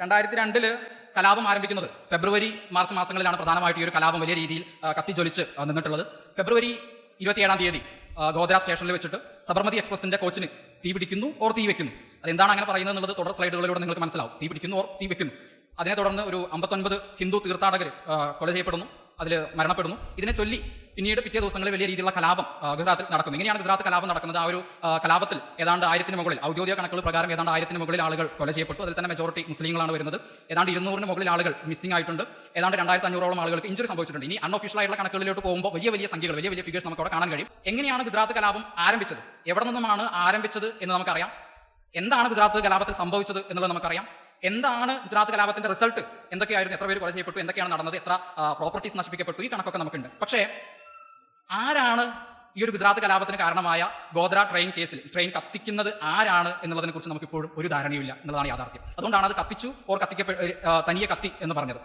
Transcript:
രണ്ടായിരത്തി രണ്ടിൽ കലാപം ആരംഭിക്കുന്നത് ഫെബ്രുവരി മാർച്ച് മാസങ്ങളിലാണ് പ്രധാനമായിട്ട് ഈ ഒരു കലാപം വലിയ രീതിയിൽ കത്തിജ്വലിച്ച് നിന്നിട്ടുള്ളത്. ഫെബ്രുവരി ഇരുപത്തിയേഴാം തീയതി ഗോദ്ര സ്റ്റേഷനിൽ വെച്ചിട്ട് സബർമതി എക്സ്പ്രസിന്റെ കോച്ചിന് തീ പിടിക്കുന്നു ഓർ തീ വെക്കുന്നു. അതെന്താണ് അങ്ങനെ പറയുന്നത് എന്നുള്ളത് തുടർ സ്ലൈഡുകളിലൂടെ നിങ്ങൾക്ക് മനസ്സിലാവും. തീ പിടിക്കുന്നു ഓർ തീ വെക്കുന്നു. അതിനെ തുടർന്ന് ഒരു അമ്പത്തൊൻപത് ഹിന്ദു തീർത്ഥാടകർ കൊല ചെയ്യപ്പെടുന്നു അതിൽ മരണപ്പെടുന്നു. ഇതിനെ ചൊല്ലി പിന്നീട് പിറ്റേ ദിവസങ്ങളിൽ വലിയ രീതിയിലുള്ള കലാപം ഗുജറാത്തിൽ നടക്കുന്നു. ഇങ്ങനെയാണ് ഗുജറാത്ത് കലാപം നടക്കുന്നത്. ആ ഒരു കലാപത്തിൽ ഏതാണ്ട് ആയിരത്തിന് മുകളിൽ ഔദ്യോഗിക കണക്കുകൾ പ്രകാരം ഏതാണ്ട് ആയിരത്തിന് മുകളിൽ ആളുകൾ കൊല ചെയ്യപ്പെട്ടു. അതിൽ തന്നെ മെജോറിറ്റി മുസ്ലിങ്ങളാണ് വരുന്നത്. ഏതാണ്ട് ഇരുന്നൂറിന് മുകളിൽ ആളുകൾ മിസ്സിംഗ് ആയിട്ടുണ്ട്. ഏതാണ്ട് രണ്ടായിരത്തി അഞ്ഞൂറോളം ആളുകൾക്ക് ഇഞ്ചുറി സംഭവിച്ചിട്ടുണ്ട്. ഇനി അൺഒഫീഷ്യൽ ആയിട്ടുള്ള കണക്കുകളിലോട്ട് പോകുമ്പോൾ വലിയ വലിയ സംഖ്യകൾ വലിയ വലിയ ഫിഗേഴ്സ് നമുക്ക് അവിടെ കാണാൻ കഴിയും. എങ്ങനെയാണ് ഗുജറാത്ത് കലാപം ആരംഭിച്ചത്? എവിടെ നിന്നുമാണ് ആരംഭിച്ചത് എന്ന് നമുക്കറിയാം. എന്താണ് ഗുജറാത്ത് കലാപത്തിൽ സംഭവിച്ചത് എന്നുള്ളത് നമുക്കറിയാം. എന്താണ് ഗുജറാത്ത് കലാപത്തിന്റെ റിസൾട്ട് എന്തൊക്കെയായിരുന്നു? എത്ര പേര് കൊല ചെയ്യപ്പെട്ടു? എന്തൊക്കെയാണ് നടന്നത്? എത്ര പ്രോപ്പർട്ടീസ് നശിപ്പിക്കപ്പെട്ടു? ഈ കണക്കൊക്കെ നമുക്കുണ്ട്. പക്ഷേ ആരാണ് ഈ ഒരു ഗുജറാത്ത് കലാപത്തിന് കാരണമായ ഗോദ്ര ട്രെയിൻ കേസിൽ ട്രെയിൻ കത്തിക്കുന്നത് ആരാണ് എന്നുള്ളതിനെ കുറിച്ച് നമുക്ക് ഇപ്പോഴും ഒരു ധാരണയുമില്ല എന്നുള്ളതാണ് യാഥാർത്ഥ്യം. അതുകൊണ്ടാണ് അത് കത്തിച്ചു ഓർ കത്തിക്കപ്പെ തനിയെ കത്തി എന്ന് പറഞ്ഞത്.